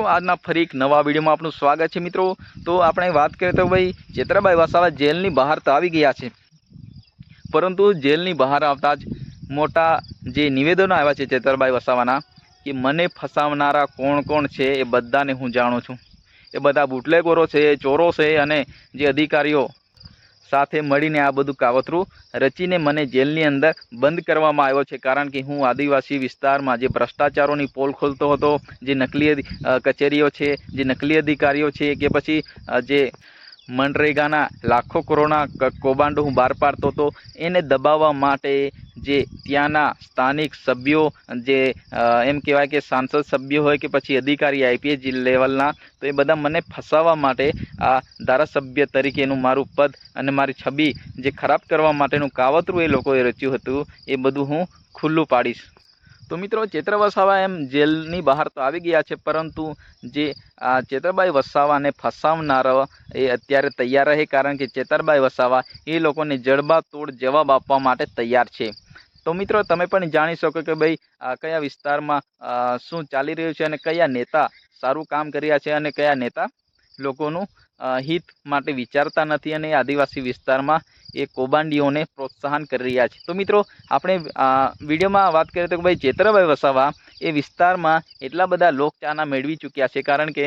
મિત્રો, આજના ફરી એક નવા વિડીયોમાં આપનું સ્વાગત છે મિત્રો. તો આપણે વાત કરીએ તો ભાઈ, ચેતરાબાઈ વસાવા જેલની બહાર તો આવી ગયા છે. પરંતુ જેલની બહાર આવતા જ મોટા જે નિવેદનો આવ્યા છે ચેતરબાઈ વસાવાના, કે મને ફસાવનારા કોણ કોણ છે એ બધાને હું જાણું છું. એ બધા બુટલેગોરો છે, ચોરો છે અને જે અધિકારીઓ સાથે મળીને આ બધું કાવતરું રચીને મને જેલની અંદર બંધ કરવામાં આવ્યો છે. કારણ કે હું આદિવાસી વિસ્તારમાં જે ભ્રષ્ટાચારોની પોલ ખોલતો હતો, જે નકલી કચેરીઓ છે, જે નકલી અધિકારીઓ છે કે પછી જે મનરેગાના લાખો કરોડના કૌભાંડો હું બહાર પાડતો હતો. એને દબાવવા માટે જે ત્યાંના સ્થાનિક સભ્યો, જે એમ કહેવાય કે સાંસદ સભ્યો હોય કે પછી અધિકારી આઈપીએસ લેવલના, તો એ બધા મને ફસાવવા માટે આ ધારાસભ્ય તરીકેનું મારું પદ અને મારી છબી જે ખરાબ કરવા માટેનું કાવતરું એ લોકોએ રચ્યું હતું, એ બધું હું ખુલ્લું પાડીશ. તો મિત્રો ચેત્ર વસાવા એમ જેલની બહાર તો આવી ગયા છે, પરંતુ જે આ ચેતરબાઈ વસાવાને ફસાવનારા એ અત્યારે તૈયાર રહે કારણ કે ચેતરબાઈ વસાવા એ લોકોને જડબાતોડ જવાબ આપવા માટે તૈયાર છે. તો મિત્રો તમે પણ જાણી શકો કે ભાઈ કયા વિસ્તારમાં શું ચાલી રહ્યું છે અને કયા નેતા સારું કામ કર્યા છે અને કયા નેતા લોકોનું હિત માટે વિચારતા નથી અને આદિવાસી વિસ્તારમાં એ કૌભાંડીઓને પ્રોત્સાહન કરી રહ્યા છે. તો મિત્રો, આપણે વિડીયોમાં વાત કરીએ તો ભાઈ ચેતરભાઈ વસાવા એ વિસ્તારમાં એટલા બધા લોકચાહના મેળવી ચૂક્યા છે. કારણ કે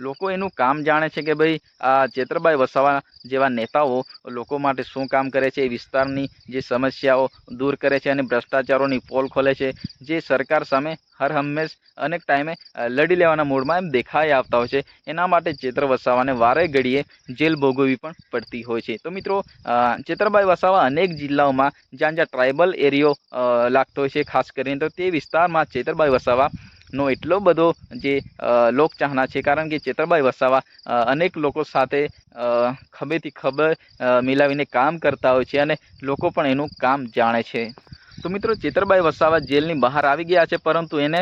લોકો એનું કામ જાણે છે કે ભાઈ આ ચેતરભાઈ વસાવા જેવા નેતાઓ લોકો માટે શું કામ કરે છે એ વિસ્તારની જે સમસ્યાઓ દૂર કરે છે અને ભ્રષ્ટાચારોની પોલ ખોલે છે, જે સરકાર સામે હર હંમેશ અનેક ટાઈમે લડી લેવાના મૂડમાં એમ દેખાઈ આવતા હોય છે. એના માટે ચેતર વસાવાને વારે ઘડીએ જેલ ભોગવવી પણ પડતી હોય છે. તો મિત્રો ચેતરબાઈ વસાવા અનેક જિલ્લાઓમાં જ્યાં જ્યાં ટ્રાઇબલ એરિયો લાગતો હોય છે, ખાસ કરીને તો તે વિસ્તારમાં ચેતરભાઈ વસાવા નો એટલો બધો જે લોકચાહના છે. કારણ કે ચેતરભાઈ વસાવા અનેક લોકો સાથે ખભેથી ખભે મિલાવીને કામ કરતા હોય છે અને લોકો પણ એનું કામ જાણે છે. તો મિત્રો ચેતરબાઈ વસાવા જેલની બહાર આવી ગયા છે, પરંતુ એને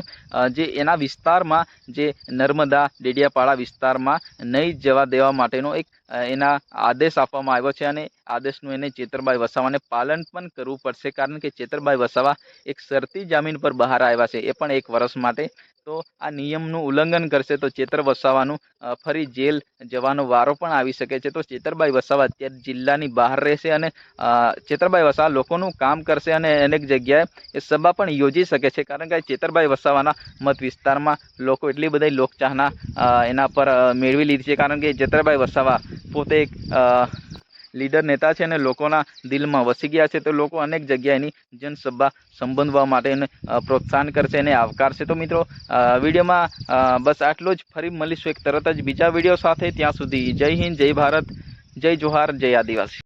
જે એના વિસ્તારમાં જે નર્મદા ડેડિયાપાડા વિસ્તારમાં નહીં જવા દેવા માટેનો એક એના આદેશ આપવામાં આવ્યો છે અને આદેશનું એને ચેતરબાઈ વસાવાને પાલન પણ કરવું પડશે. કારણ કે ચેતરબાઈ વસાવા એક શરતી જામીન પર બહાર આવ્યા છે. એ પણ એક વર્ષ માટે. તો આ નિયમનું ઉલ્લંઘન કરશે તો ચેતર વસાવાનું ફરી જેલ જવાનો વારો પણ આવી શકે છે. તો ચેતરબાઈ વસાવા અત્યારે જિલ્લાની બહાર રહેશે અને ચેતરભાઈ વસાવા લોકોનું કામ કરશે અને અનેક જગ્યાએ એ સભા પણ યોજી શકે છે. કારણ કે ચેતરબાઈ વસાવાના મત વિસ્તારમાં લોકો એટલી બધી લોકચાહના એના પર મેળવી લીધી છે. કારણ કે ચેતરબાઈ વસાવા પોતે એક લીડર નેતા છે અને લોકોના દિલમાં વસી ગયા છે તો લોકો અનેક જગ્યાએ એની જનસભા સંબોધવા માટે એને પ્રોત્સાહન કરશે અને આવકારશે. તો મિત્રો વિડીયોમાં બસ આટલું જ. ફરી મળીશું એક તરત જ બીજા વીડિયો સાથે. ત્યાં સુધી જય હિન્દ, જય ભારત, જય જોહાર, જય આદિવાસી.